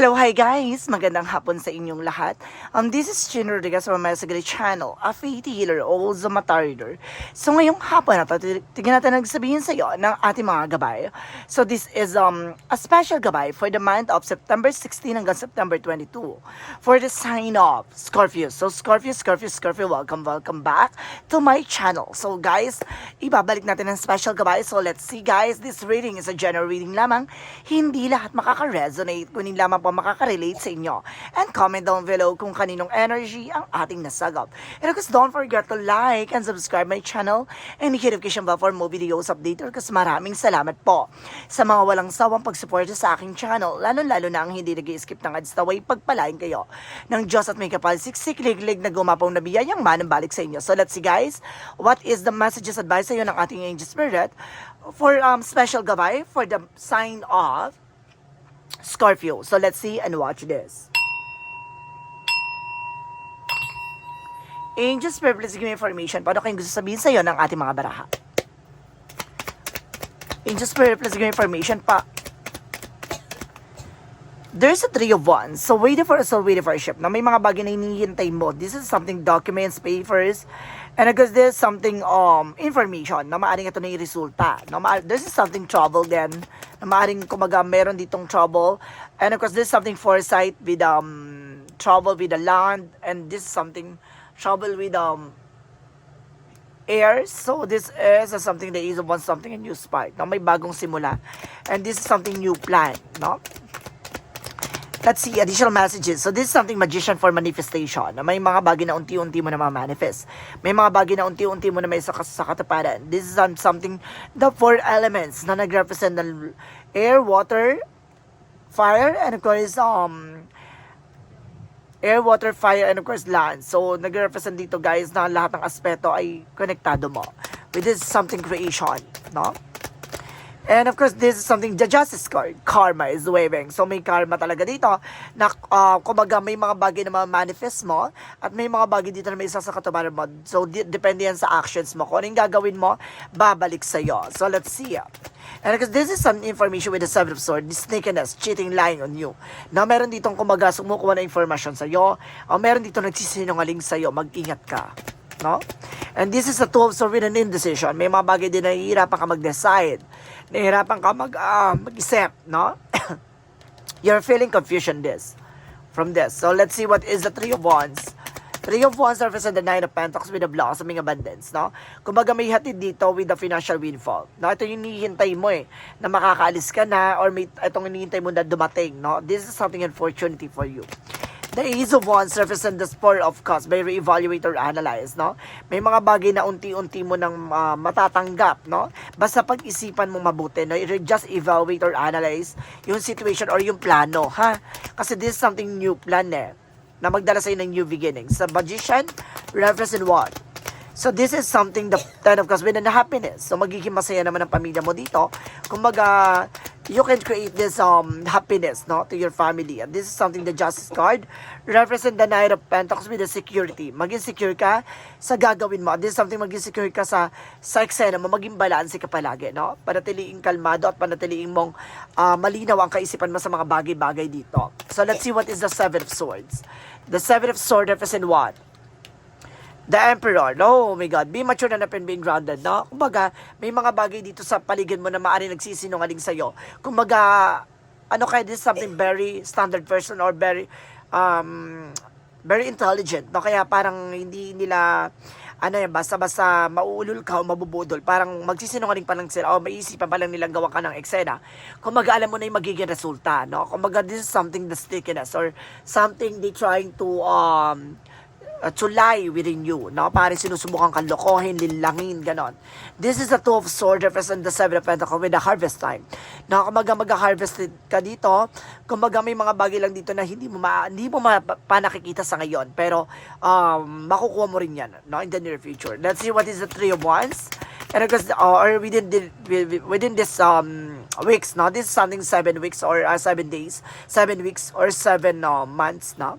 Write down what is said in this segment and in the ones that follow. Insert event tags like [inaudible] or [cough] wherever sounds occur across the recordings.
Hello, hi guys! Magandang hapon sa inyong lahat. Um, this is Chin Rodriguez from my Sagari channel, a faith healer, also matarder. So ngayong hapon na tignan natin nagsabihin sa iyo ng ating mga gabay. So this is um a special gabay for the month of September 16 hanggang September 22 for the sign of Scorpio. So Scorpio, Scorpio, Scorpio, welcome, welcome back to my channel. So guys, ibabalik natin ang special gabay. So let's see guys, this reading is a general reading lamang. Hindi lahat makaka-resonate, kunin lamang po makaka-relate sa inyo. And comment down below kung kaninong energy ang ating nasagap. And of course, don't forget to like and subscribe my channel and hit notification bell for more videos update. Kasi maraming salamat po sa mga walang sawang pagsuporta sa aking channel, lalo-lalo na ang hindi nag skip ng ads na pagpalain kayo ng Diyos at may kapal siksik liglig na gumapong na biyayang manang balik sa inyo. So let's see guys, what is the messages advice sa iyo ng ating angel spirit for um, special gabay for the sign of Scorpio. So let's see and watch this. Angel Spirit, please give me information. Paano kayong gusto sabihin sa'yo ng ating mga baraha? Angel Spirit, please give me information pa. There's a three of wands. So waiting for a soul, waiting for a ship. Na may mga bagay na hinihintay mo. This is something documents, papers, and I guess there's something um information na maaaring ito na yung resulta. Na ma- this is something trouble then. Na maaaring kumaga meron ditong trouble. And of course, there's something foresight with um trouble with the land. And this is something trouble with um air. So this is something that is one something a new spark. No? May bagong simula. And this is something new plan. No? Let's see, additional messages. So this is something magician for manifestation. May mga bagay na unti-unti mo na ma-manifest. May mga bagay na unti-unti mo na may sa, sa katuparan. This is something, the four elements na nag-represent ng air, water, fire, and of course, um, air, water, fire, and of course land. So, nag-represent dito guys na lahat ng aspeto ay konektado mo. With this something creation, no? And of course, this is something, the justice card, karma is waving. So, may karma talaga dito na, uh, kumbaga, may mga bagay na ma-manifest mo at may mga bagay dito na may isa sa katubaran mo. So, depende yan sa actions mo. Kung ano yung gagawin mo, babalik sa'yo. So, let's see. And because this is some information with the seven of swords, sneakiness, cheating, lying on you. Na meron ditong kumaga sumukuha na information sa'yo, o meron dito nagsisinungaling sa'yo, mag-ingat ka. No? And this is a two of an indecision. May mga bagay din na nahihirapan ka mag-decide. Nahihirapan ka mag, ah, mag-isip, no? [coughs] You're feeling confusion this from this. So let's see what is the Three of Wands. Three of Wands represent the Nine of Pentacles with the blossoming abundance, no? Kumbaga may hatid dito with the financial windfall. No, ito yung hinihintay mo eh, na makakaalis ka na or may itong hinihintay mo na dumating, no? This is something opportunity for you. The Ace of Wands represent the spur of cause by re-evaluate analyze, no? May mga bagay na unti-unti mo nang ah, matatanggap, no? Basta pag-isipan mo mabuti, no? Just evaluate or analyze yung situation or yung plano, ha? Kasi this is something new plan eh, na magdala sa'yo ng new beginnings. Sa Magician, represent what? So this is something the ten of cups with an happiness. So magiging masaya naman ang pamilya mo dito. Kumbaga, you can create this um happiness no to your family. And this is something the justice card represent the knight of pentacles with the security. Maging secure ka sa gagawin mo. This is something maging secure ka sa sa eksena mo, maging balanse ka palagi, no? Panatiliing kalmado at panatiliing mong ah, malinaw ang kaisipan mo sa mga bagay-bagay dito. So let's see what is the seven of swords. The seven of swords represent what? The Emperor, no, oh my God, be mature enough and being grounded, no? Kumbaga, may mga bagay dito sa paligid mo na maaari nagsisinungaling sa'yo. Kumbaga, ano kaya this is something very standard person or very, um, very intelligent, no? Kaya parang hindi nila, ano yan, basta-basta mauulol ka o mabubudol, parang magsisinungaling pa lang sila, o maiisipan pa lang nilang gawa ka ng eksena. Kumbaga, alam mo na yung magiging resulta, no? Kumbaga, this is something the stickiness or something they trying to, um, uh, to lie within you, no? Parang sinusubukan kang lokohin, lilangin, ganon. This is the two of swords represent the seven of pentacles with the harvest time. Na kumaga mag-harvest ka dito, kumaga may mga bagay lang dito na hindi mo ma, hindi mo ma, pa nakikita sa ngayon, pero um, makukuha mo rin yan, no? In the near future. Let's see what is the three of wands. And because, uh, or within the, within this um weeks, no? This is something seven weeks or uh, seven days, seven weeks or seven uh, months, no?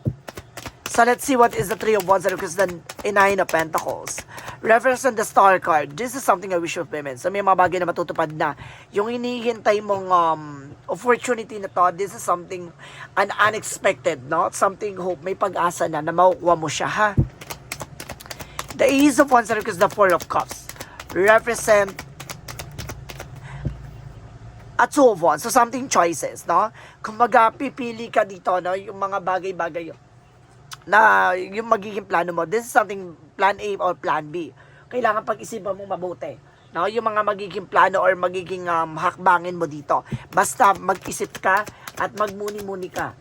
So let's see what is the Three of Wands and because the Nine of Pentacles. Reference on the Star card. This is something I wish of women. So may mga bagay na matutupad na. Yung hinihintay mong um, opportunity na to, this is something an unexpected, no? Something hope, may pag-asa na na makukuha mo siya, ha? The Ace of Wands and because the Four of Cups. Represent at of wands. So, something choices, no? Kumbaga, pipili ka dito, no? Yung mga bagay-bagay na yung magiging plano mo. This is something plan A or plan B. Kailangan pag-isipan mong mabuti. No, yung mga magiging plano or magiging um, hakbangin mo dito. Basta mag-isip ka at magmuni-muni ka.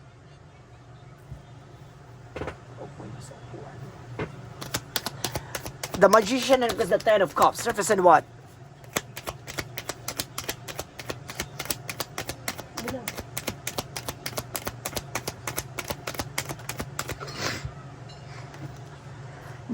The Magician and the Ten of Cups represent what?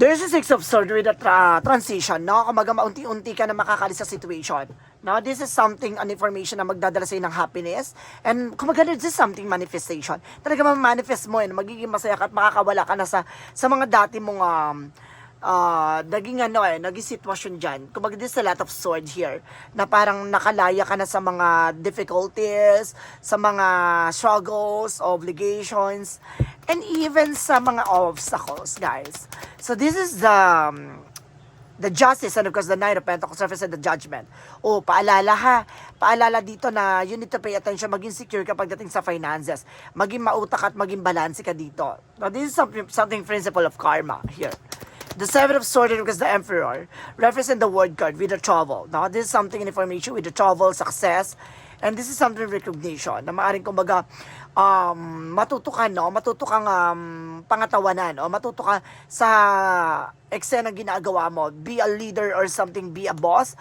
There's a six of swords with a tra- transition, no? Kumaga maunti-unti ka na makakalis sa situation. No, this is something, an information na magdadala sa'yo ng happiness. And kumaga, this is something manifestation. Talaga ma-manifest mo yun, magiging masaya ka at makakawala ka na sa, sa mga dati mong um, uh, naging ano eh, naging sitwasyon dyan. Kumbaga, there's a lot of sword here na parang nakalaya ka na sa mga difficulties, sa mga struggles, obligations, and even sa mga obstacles, guys. So, this is the um, the justice and of course the nine of pentacles represent the judgment. O, paalala ha. Paalala dito na you need to pay attention, maging secure ka pagdating sa finances. Maging mautak at maging balanse ka dito. Now, this is something, something principle of karma here. The Seven of Swords because the Emperor represent the word card with the travel. Now, this is something information with the travel, success, and this is something recognition na maaaring kumbaga um, matuto ka, no? Matuto kang um, pangatawanan o matuto ka sa eksena ginagawa mo. Be a leader or something, be a boss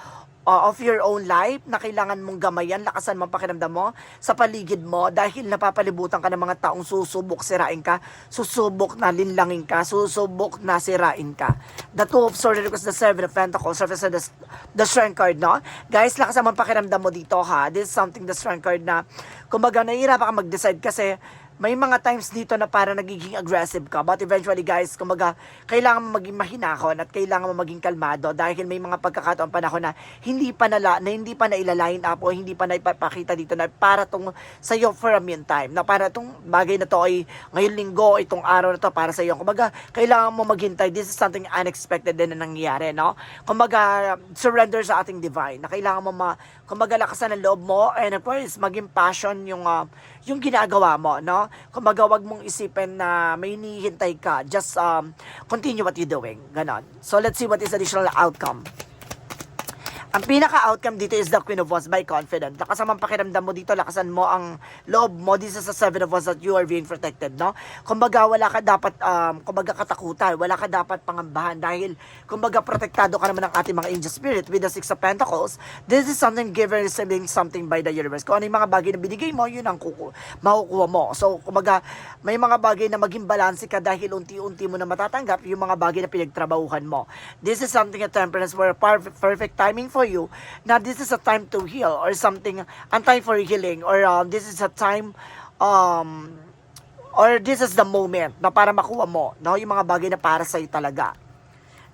of your own life na kailangan mong gamayan, lakasan mo pakiramdam mo sa paligid mo dahil napapalibutan ka ng mga taong susubok sirain ka, susubok na linlangin ka, susubok na sirain ka. The Two of Swords because the Seven of Pentacles represent the, the Strength card, no? Guys, lakasan mo pakiramdam mo dito, ha? This is something the Strength card na kumbaga nahihirapan ka mag-decide kasi may mga times dito na para nagiging aggressive ka. But eventually, guys, kumaga, kailangan mo maging mahinahon at kailangan mo maging kalmado dahil may mga pagkakataon panahon na hindi pa nala, na hindi pa naila-line up o hindi pa naipapakita dito na para tong sa'yo for a meantime. Na para tong bagay na to ay ngayon linggo, itong araw na to para sa'yo. Kumaga, kailangan mo maghintay. This is something unexpected din na nangyayari, no? Kumaga, surrender sa ating divine. Na kailangan mo ma, kumaga, lakasan ang loob mo and of course, maging passion yung, uh, yung ginagawa mo, no? Kumbaga, wag mong isipin na may hinihintay ka. Just um, continue what you're doing. Ganon. So, let's see what is additional outcome. Ang pinaka-outcome dito is the Queen of Wands by confident. Lakasan mo ang pakiramdam mo dito, lakasan mo ang loob mo. This is a Seven of Wands that you are being protected, no? Kumbaga, wala ka dapat, um, kumbaga katakutan, wala ka dapat pangambahan dahil, kumbaga, protektado ka naman ng ating mga angel spirit with the Six of Pentacles. This is something given, receiving something by the universe. Kung ano yung mga bagay na binigay mo, yun ang kuku makukuha mo. So, kumbaga, may mga bagay na maging balanse ka dahil unti-unti mo na matatanggap yung mga bagay na pinagtrabahuhan mo. This is something a temperance where perfect, perfect timing for you na this is a time to heal or something, a time for healing or um, this is a time um, or this is the moment na para makuha mo no yung mga bagay na para sa talaga.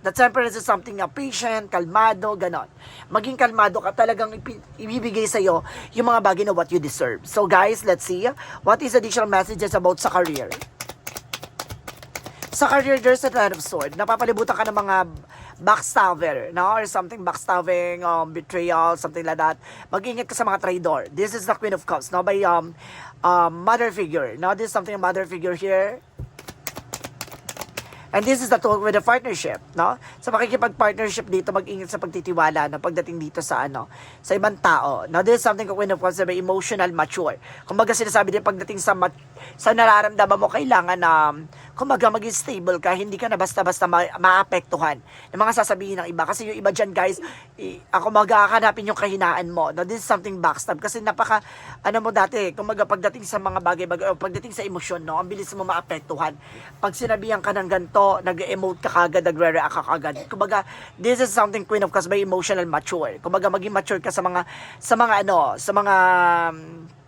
The temperance is something na patient, kalmado, ganon. Maging kalmado ka talagang ibibigay sa iyo yung mga bagay na what you deserve. So guys, let's see what is additional messages about sa career. Sa career, there's a lot of sword. Napapalibutan ka ng mga backstabber, no? Or something backstabbing, um, betrayal, something like that. Mag-ingat ka sa mga traitor. This is the Queen of Cups, no? By um, um, mother figure. No? This is something mother figure here. And this is the talk with the partnership, no? Sa makikipag-partnership dito, mag-ingat sa pagtitiwala na pagdating dito sa ano, sa ibang tao. Now, this is something kung of course, may emotional mature. Kumbaga sinasabi din pagdating sa mat- sa nararamdaman mo, kailangan na, kumbaga maging stable ka, hindi ka na basta-basta ma- maapektuhan ng mga sasabihin ng iba. Kasi yung iba dyan, guys, i- ako maghahanapin yung kahinaan mo. Now, this is something backstab. Kasi napaka, ano mo dati, kumbaga pagdating sa mga bagay-bagay, o pagdating sa emosyon, no, ang bilis mo maapektuhan. Pag sinabihan ka ng ganito, nag-emote ka kagad, nagre-react ka kagad. Kumbaga, this is something queen of cups by emotional mature. Kumbaga, maging mature ka sa mga, sa mga ano, sa mga, um,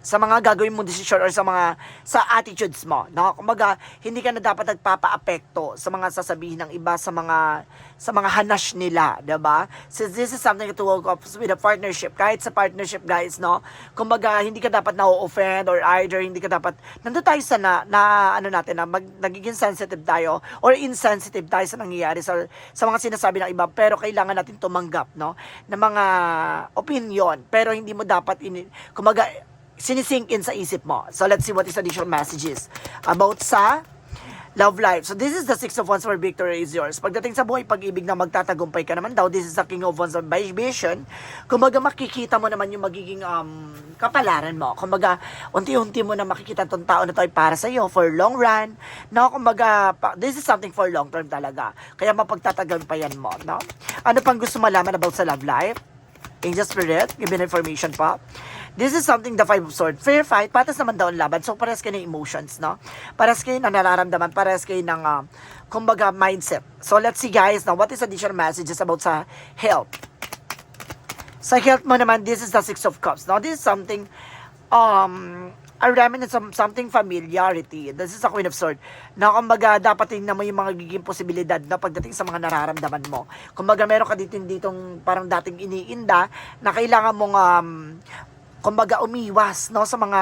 sa mga gagawin mong desisyon or sa mga sa attitudes mo no? Kumbaga hindi ka na dapat nagpapa-apekto sa mga sasabihin ng iba sa mga sa mga hanash nila 'di ba? Since this is something to work up with a partnership. Kahit sa partnership guys no? Kumbaga hindi ka dapat na-offend or either hindi ka dapat nandun tayo sa na, na ano natin na mag, nagiging sensitive tayo or insensitive tayo sa nangyayari sa sa mga sinasabi ng iba. Pero kailangan natin tumanggap no? Ng mga opinion pero hindi mo dapat ini kumbaga sinisink in sa isip mo. So let's see what is additional messages about sa love life. So this is the six of wands where victory is yours. Pagdating sa buhay pag-ibig na magtatagumpay ka naman daw, this is the king of wands of vision. Kumbaga makikita mo naman yung magiging um, kapalaran mo. Kumbaga unti-unti mo na makikita tong tao na to ay para sa iyo for long run. No, kumbaga this is something for long term talaga. Kaya mapagtatagumpayan mo, no? Ano pang gusto malaman about sa love life? Angel Spirit, give me information pa. This is something the five of sword. Fair fight, patas naman daw ang laban. So, pares kayo ng emotions, no? Pares kayo ng nararamdaman, pares kayo ng, uh, kumbaga, mindset. So, let's see guys, now, what is additional messages about sa health? Sa health mo naman, this is the six of cups. Now, this is something, um, a remnant of something familiarity. This is a queen of sword. Na kumbaga, dapat tingnan mo yung mga giging posibilidad na pagdating sa mga nararamdaman mo. Kumbaga, meron ka dito ditong parang dating iniinda na kailangan mong, um, kumbaga, umiwas, no, sa mga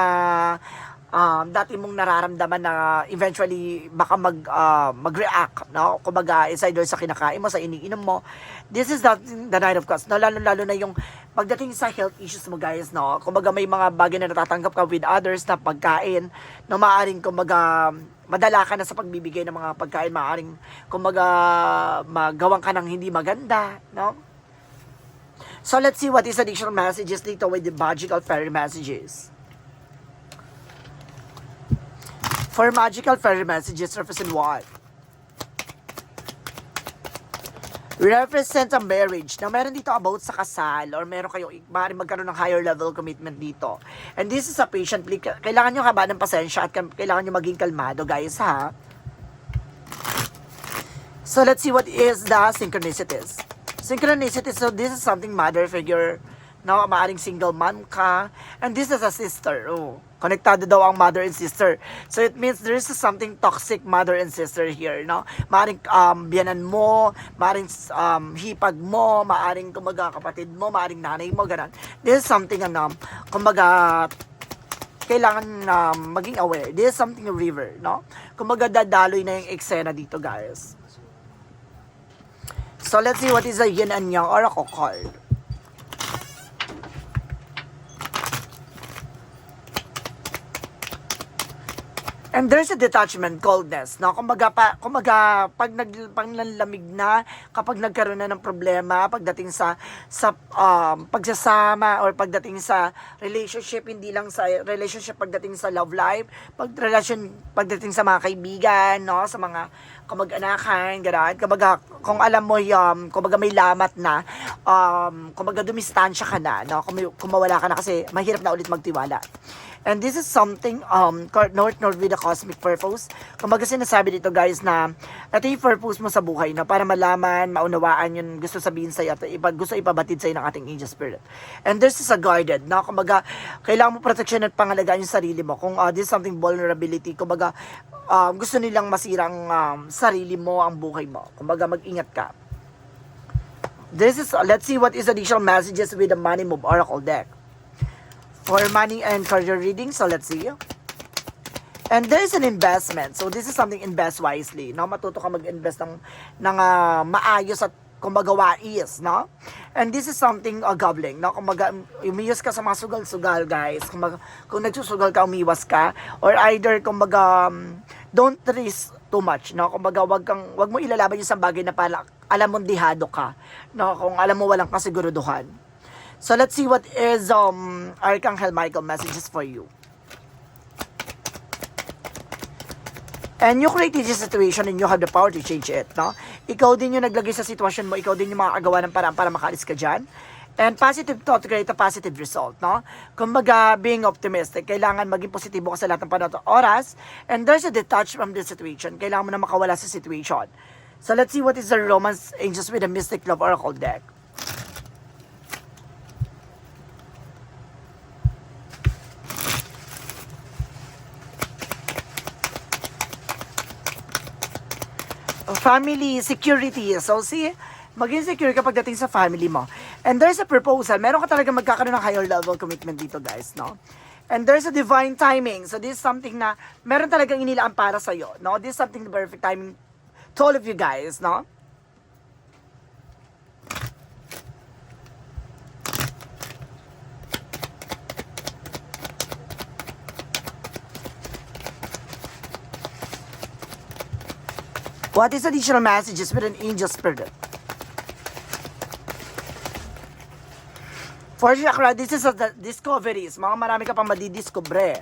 um, dati mong nararamdaman na eventually baka mag, uh, mag-react, no? Kumbaga, is either sa kinakain mo, sa iniinom mo. This is the, the Nine of Cups. No, lalo-lalo na yung pagdating sa health issues mo, guys, no? Kumbaga, may mga bagay na natatanggap ka with others na pagkain, no, maaring, kumbaga, madala ka na sa pagbibigay ng mga pagkain, maaring, kumbaga, magawan ka ng hindi maganda, no? So, let's see what is additional messages dito with the magical fairy messages. For magical fairy messages, represent what? Represent a marriage. Now, meron dito about sa kasal or meron kayo, maaaring magkaroon ng higher level commitment dito. And this is a patient plea. Kailangan nyo haba ng pasensya at kailangan nyo maging kalmado, guys, ha? So, let's see what is the synchronicities. Synchronicities, so this is something mother figure no, maaring single mom ka, and this is a sister, oh. Konektado daw ang mother and sister. So it means there is something toxic mother and sister here, no? Maaring um, biyanan mo, maaring um, hipag mo, maaring kumbaga kapatid mo, maaring nanay mo, ganun. This is something, ano, kumbaga, kailangan um, maging aware. This is something river, no? Kumbaga dadaloy na yung eksena dito, guys. So let's see what is a yin and yang oracle card. And there's a detachment, coldness, no? Kumbaga, pa, kumbaga pag nag, pag nanlamig na, kapag nagkaroon na ng problema, pagdating sa, sa um, pagsasama, or pagdating sa relationship, hindi lang sa relationship, pagdating sa love life, pag relation, pagdating sa mga kaibigan, no? Sa mga kamag-anakan, gano'n. Kumbaga, kung alam mo yung, kumbaga may lamat na, um, kumbaga dumistansya ka na, no? Kung, kung ka na kasi mahirap na ulit magtiwala. And this is something, um, north north with a cosmic purpose. Kumbaga sinasabi dito guys na, ito yung purpose mo sa buhay, no? Para malaman, maunawaan yung gusto sabihin sa'yo at iba, gusto ipabatid sa'yo ng ating angel spirit. And this is a guarded, no? Kumbaga, kailangan mo protection at pangalagaan yung sarili mo. Kung uh, this is something vulnerability, kumbaga, um, gusto nilang masirang um, sarili mo, ang buhay mo. Kumbaga, mag-ingat ka. This is, let's see what is additional messages with the Money Move Oracle deck. For money and career reading, so let's see. And there is an investment. So this is something invest wisely. No? Matuto ka mag-invest ng, ng ah, maayos at kumbaga wais, no? And this is something uh, gobbling, no? Kumbaga, umiwas ka sa mga sugal-sugal, guys. Kumbaga, kung nagsusugal ka, umiwas ka. Or either, kumbaga, um, don't risk too much, no? Kumbaga, wag kang, wag mo ilalaban yung isang bagay na pala, alam mong dihado ka, no? Kung alam mo walang kasiguruduhan. So let's see what is um Archangel Michael messages for you. And you create this situation and you have the power to change it, no? Ikaw din yung naglagay sa sitwasyon mo, ikaw din yung makakagawa ng paraan para makaalis ka dyan. And positive thought create a positive result, no? Kumbaga, being optimistic, kailangan maging positibo ka sa lahat ng panahon oras. And there's a detach from the situation. Kailangan mo na makawala sa situation. So let's see what is the Romance Angels with the Mystic Love Oracle deck. Family security. So, see, maging secure ka pagdating sa family mo. And there's a proposal. Meron ka talaga magkakaroon ng higher level commitment dito, guys, no? And there's a divine timing. So, this is something na meron talagang inilaan para sa'yo, no? This is something the perfect timing to all of you guys, no? What is additional messages with an angel spirit? For chakra, this is a discoveries. Mga marami ka pang madidiscover.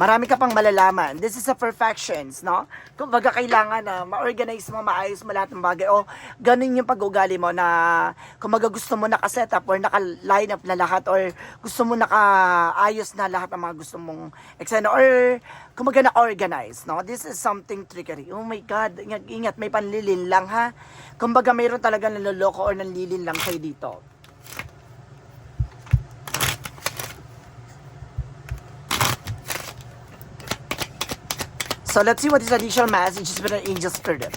Marami ka pang malalaman. This is a perfections, no? Kung baga kailangan na ma-organize mo, maayos mo lahat ng bagay. O ganun yung pag-ugali mo na kung baga gusto mo naka-set up or naka-line up na lahat or gusto mo naka-ayos na lahat ng mga gusto mong eksena or kung na-organize, no? This is something trickery. Oh my God, ingat may panlilin lang ha. Kung baga mayroon talaga naloloko or nanlilin lang kayo dito. So let's see what is additional messages with an angel spirit.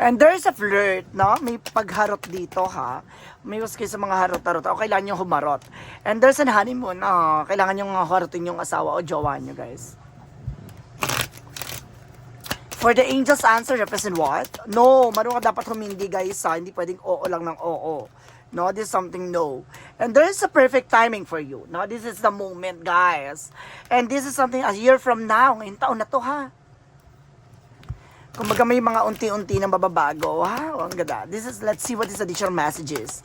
And there's a flirt, no? May pagharot dito, ha? May kayo sa mga harot-harot. O kailangan nyo humarot. And there's an honeymoon, no? Kailangan nyo harotin yung asawa o jowa nyo, guys. For the angel's answer represent what? No, marunong ka dapat humindi, guys, ha? Hindi pwedeng oo lang ng oo. No, this is something no. And there is a perfect timing for you. No, this is the moment, guys. And this is something a year from now. Ngayong taon na to, ha? Kumbaga may mga unti-unti na mababago. Wow, ang ganda. This is, let's see what is additional messages.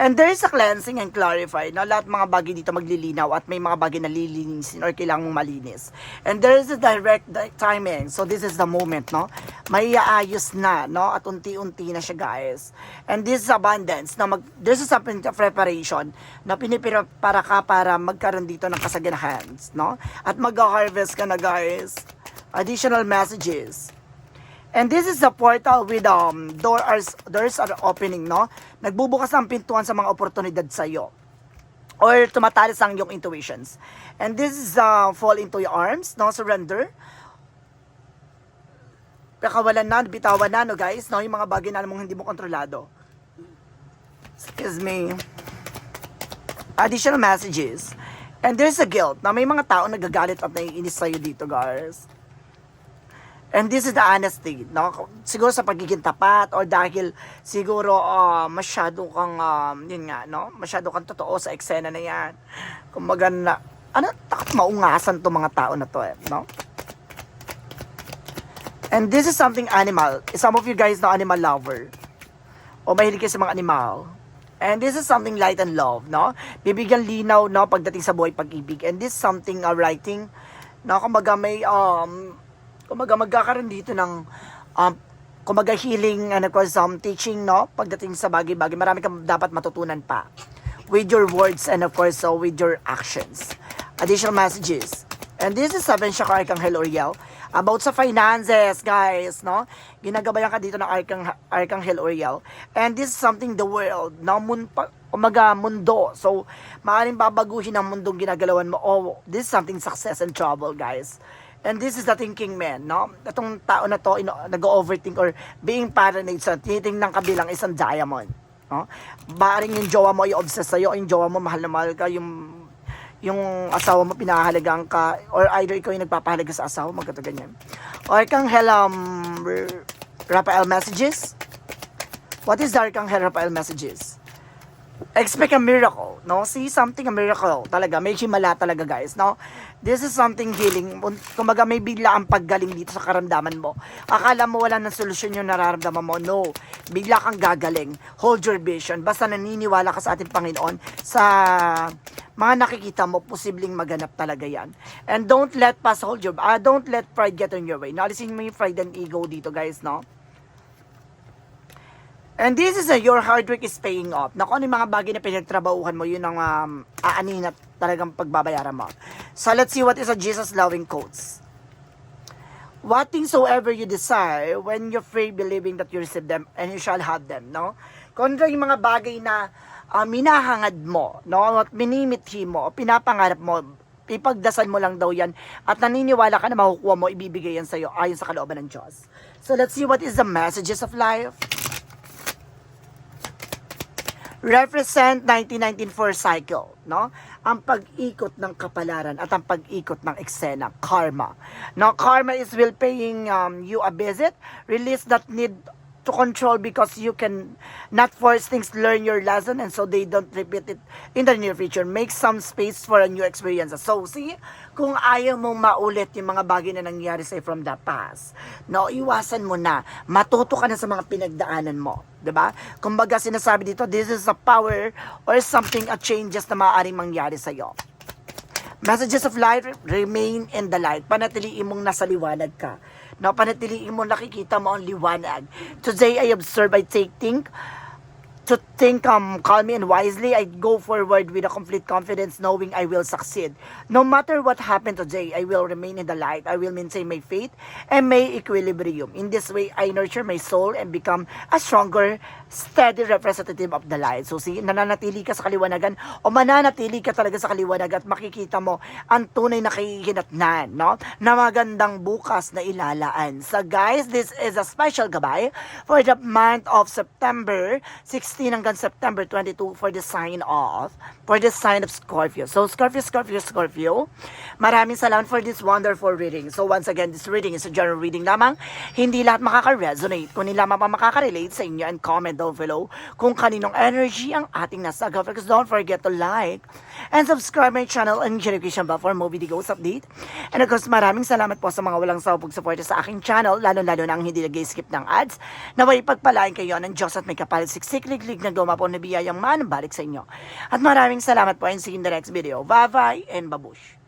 And there is a cleansing and clarify na lahat mga bagay dito maglilinaw at may mga bagay na lilinisin or kailangang malinis. And there is a direct di- timing. So this is the moment, no? May aayos na, no? At unti-unti na siya, guys. And this is abundance. Na mag, this is a pre- preparation na pinipira para ka para magkaroon dito ng kasaganahan, no? At mag-harvest ka na, guys. Additional messages. And this is the portal with um doors doors are opening, no? Nagbubukas ang pintuan sa mga oportunidad sa iyo. Or tumatalas ang iyong intuitions. And this is uh, fall into your arms, no? Surrender. Pakawalan na, bitawan na, no guys, no? Yung mga bagay na alam mong hindi mo kontrolado. Excuse me. Additional messages. And there's a guilt na may mga tao nagagalit at naiinis sa'yo dito, guys. And this is the honesty, no? Siguro sa pagiging tapat or dahil siguro uh, masyado kang, um, yun nga, no? Masyado kang totoo sa eksena na yan. Kumbaga na, ano, takot maungasan to mga tao na to eh, no? And this is something animal. Some of you guys know animal lover. O mahilig kayo sa mga animal. And this is something light and love, no? Bibigyan linaw, no, pagdating sa buhay pag-ibig. And this is something uh, writing, no, kumbaga may, um, kumbaga magkakaroon dito ng, um, kumbaga healing, ano ko, some teaching, no, pagdating sa bagay-bagay. Marami kang dapat matutunan pa. With your words and of course, so with your actions. Additional messages. And this is seven chakra Archangel Uriel. About sa finances, guys, no? Ginagabayan ka dito ng Archang, Archangel Uriel. And this is something the world, no? Mun, umaga, mundo. So, maaaring babaguhin ang mundong ginagalawan mo. Oh, this is something success and trouble, guys. And this is the thinking man, no? Itong tao na to, ino, nag-overthink or being paranoid sa tinitingnan ka bilang isang diamond. No? Baring yung jowa mo i-obsess sa'yo, yung jowa mo mahal na mahal ka, yung yung asawa mo pinahalagaan ka or either ikaw yung nagpapahalaga sa asawa mo ganito ganyan or Arcangel um, Raphael messages what is the Arcangel Raphael messages expect a miracle no see something a miracle talaga may himala talaga guys no this is something healing kumaga may bigla ang paggaling dito sa karamdaman mo akala mo wala ng solusyon yung nararamdaman mo no bigla kang gagaling hold your vision basta naniniwala ka sa ating Panginoon sa mga nakikita mo, posibleng maganap talaga yan. And don't let past hold your, ah, don't let pride get in your way. Naalisin mo yung pride and ego dito, guys, no? And this is a, your hard work is paying off. Naku, ano yung mga bagay na pinagtrabahuhan mo, yun ang um, aanin at talagang pagbabayaran mo. So, let's see what is a Jesus loving quotes. What things soever you desire, when you're free believing that you receive them, and you shall have them, no? Ano yung mga bagay na uh, minahangad mo, no? At minimithi mo, pinapangarap mo, ipagdasal mo lang daw yan at naniniwala ka na makukuha mo, ibibigay yan sa'yo ayon sa kalooban ng Diyos. So let's see what is the messages of life. Represent 1919 for cycle, no? Ang pag-ikot ng kapalaran at ang pag-ikot ng eksena, karma. No, karma is will paying um, you a visit, release that need to control because you can not force things learn your lesson and so they don't repeat it in the near future. Make some space for a new experience. So see kung ayaw mong maulit yung mga bagay na nangyari sa'yo from the past no iwasan mo na. Matuto ka na sa mga pinagdaanan mo 'di ba? Kumbaga sinasabi dito this is a power or something a changes na maaaring mangyari sa iyo Messages of light, remain in the light. Panatiliin mong nasa liwanag ka. No, panatiliin mo nakikita mo ang liwanag. Today I observe, I take think, to think um, calmly and wisely, I go forward with a complete confidence knowing I will succeed. No matter what happened today, I will remain in the light. I will maintain my faith and my equilibrium. In this way, I nurture my soul and become a stronger, steady representative of the light. So see, nananatili ka sa kaliwanagan o mananatili ka talaga sa kaliwanagan at makikita mo ang tunay na kahihinatnan, no? Na magandang bukas na ilalaan. So guys, this is a special gabay for the month of September 16 hanggang September 22 for the sign of, for the sign of Scorpio. So Scorpio, Scorpio, Scorpio, maraming salamat for this wonderful reading. So once again, this reading is a general reading lamang. Hindi lahat makaka-resonate. Kung lamang pa makaka-relate sa inyo and comment down below kung kaninong energy ang ating nasa Because don't forget to like and subscribe my channel and notification bell for more videos update. And of course, maraming salamat po sa mga walang sawang support sa aking channel, lalo-lalo na ang hindi nag-skip ng ads. Naway pagpalain kayo ng Diyos at may kapalit siksikliglig na gumapo na biyayang manbalik sa inyo. At maraming salamat po and see you in the next video. Bye-bye and babush.